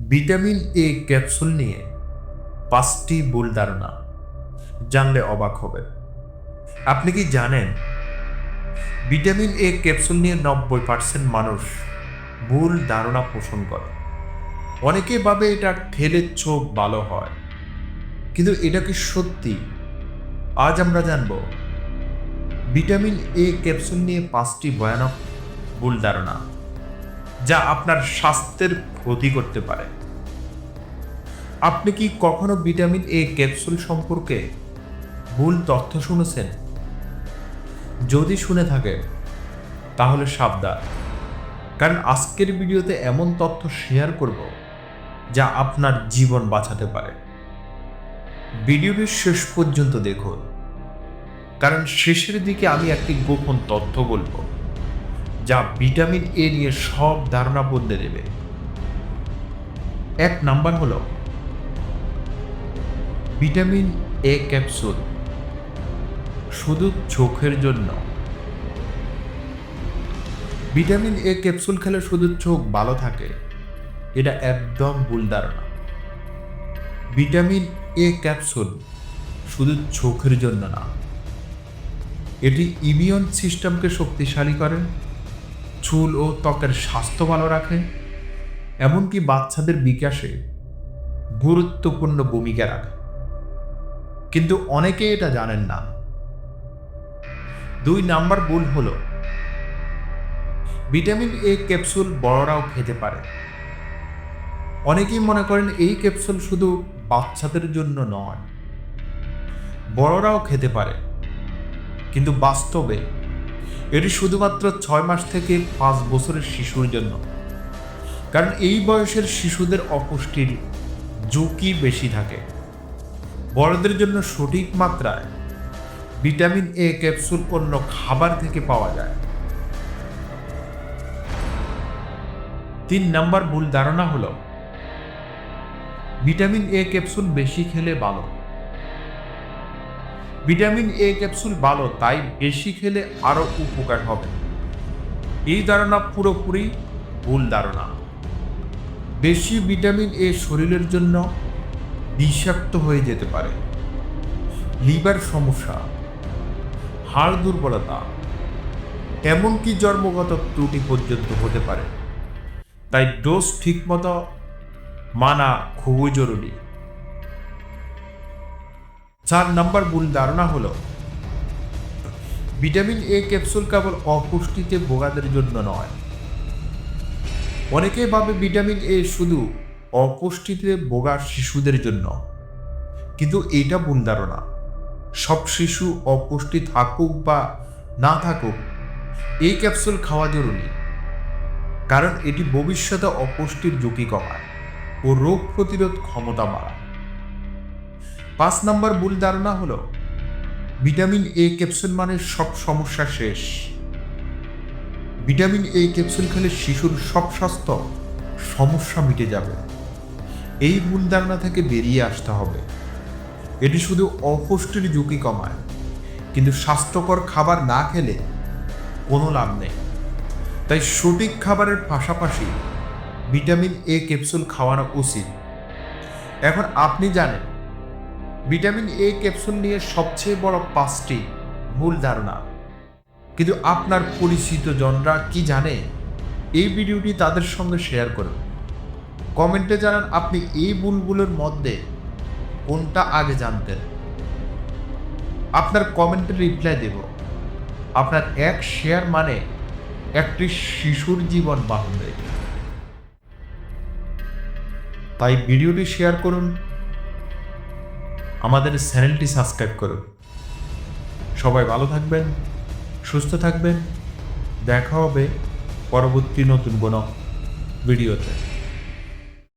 Vitamin A capsule নিয়ে পাঁচটি ভুল ধারণা জানলে অবাক হবে আপনি কি জানেন, ভিটামিন এ ক্যাপসুল নিয়ে নব্বই পার্সেন্ট মানুষ ভুল ধারণা পোষণ করে? অনেকে ভাবে এটা খেলে চোখ ভালো হয়, কিন্তু এটা কি সত্যি? আজ আমরা জানব, ভিটামিন এ ক্যাপসুল নিয়ে পাঁচটি ভয়ানক ভুল ধারণা। যা আপনার স্বাস্থ্যের ক্ষতি করতে পারে। আপনি কি কখনো ভিটামিন এ ক্যাপসুল সম্পর্কে ভুল তথ্য শুনেছেন? যদি শুনে থাকে তাহলে সাবধান। কারণ আজকের ভিডিওতে এমন তথ্য শেয়ার করব যা আপনার জীবন বাঁচাতে পারে। ভিডিওটি শেষ পর্যন্ত দেখুন। কারণ শেষের দিকে আমি একটি গোপন তথ্য বলব। যা ভিটামিন এ নিয়ে সব ধারণা বদলে দেবে। এক নাম্বার হলো ভিটামিন এ ক্যাপসুল শুধু চোখের জন্য। ভিটামিন এ ক্যাপসুল খেলে শুধু চোখ ভালো থাকে, এটা একদম ভুল ধারণা। ভিটামিন এ ক্যাপসুল শুধু চোখের জন্য না, এটি ইমিউন সিস্টেমকে শক্তিশালী করে। চুল ও ত্বকের স্বাস্থ্য ভালো রাখে, এমনকি বাচ্চাদের বিকাশে গুরুত্বপূর্ণ ভূমিকা রাখে। কিন্তু অনেকে এটা জানেন না। দুই নাম্বার ভুল হলো, ভিটামিন এ ক্যাপসুল বড়রাও খেতে পারে। অনেকেই মনে করেন এই ক্যাপসুল শুধু বাচ্চাদের জন্য নয়, বড়রাও খেতে পারে। কিন্তু বাস্তবে এটি শুধুমাত্র ছয় মাস থেকে পাঁচ বছরের শিশুর জন্য। কারণ এই বয়সের শিশুদের অপুষ্টির ঝুঁকি বেশি থাকে। বড়দের জন্য সঠিক মাত্রায় ভিটামিন এ ক্যাপসুল অন্য খাবার থেকে পাওয়া যায়। তিন নাম্বার ভুল ধারণা হলো, ভিটামিন এ ক্যাপসুল বেশি খেলে ভালো। ভিটামিন এ ক্যাপসুল ভালো, তাই বেশি খেলে আরও উপকার হবে। এই ধারণা পুরোপুরি ভুল ধারণা। বেশি ভিটামিন এ শরীরের জন্য বিষাক্ত হয়ে যেতে পারে। লিভার সমস্যা, হাড় দুর্বলতা, এমনকি জন্মগত ত্রুটি পর্যন্ত হতে পারে। তাই ডোজ ঠিকমতো মানা খুবই জরুরি। চার নাম্বার ভুল ধারণা হলো, ভিটামিন এ ক্যাপসুল কেবল অপুষ্টিতে ভোগাদের জন্য নয়। অনেকে ভাবে ভিটামিন এ শুধু অপুষ্টিতে ভোগা শিশুদের জন্য, কিন্তু এটা ভুল ধারণা। সব শিশু অপুষ্টি থাকুক বা না থাকুক, এই ক্যাপসুল খাওয়া জরুরি, কারণ এটি ভবিষ্যতে অপুষ্টির ঝুঁকি কমায় ও রোগ প্রতিরোধ ক্ষমতা বাড়ায়। পাঁচ নম্বর ভুল ধারণা হলো, ভিটামিন এ ক্যাপসুল মানে সব সমস্যা শেষ। ভিটামিন এ ক্যাপসুল খেলে শিশুর সব স্বাস্থ্য, সমস্যা মিটে যাবে। এই ভুল ধারণা থেকে বেরিয়ে আসতে হবে। এটি শুধু অপুষ্টির ঝুঁকি কমায়, কিন্তু স্বাস্থ্যকর খাবার না খেলে কোনো লাভ নেই। তাই সঠিক খাবারের পাশাপাশি ভিটামিন এ ক্যাপসুল খাওয়ানো উচিত। এখন আপনি জানেন ভিটামিন এ ক্যাপসুল নিয়ে সবচেয়ে বড় পাঁচটি ভুল ধারণা। কিন্তু আপনার পরিচিত জনরা কি জানে? এই ভিডিওটি তাদের সঙ্গে শেয়ার করুন। কমেন্টে জানান আপনি এই ভুলগুলোর মধ্যে কোনটা আগে জানতেন। আপনার কমেন্টে রিপ্লাই দেব। আপনার এক শেয়ার মানে একটি শিশুর জীবন বাঁধবে তাই ভিডিওটি শেয়ার করুন। আমাদের চ্যানেলটি সাবস্ক্রাইব করুন। সবাই ভালো থাকবেন, সুস্থ থাকবেন। দেখা হবে পরবর্তী নতুন কোনো ভিডিওতে।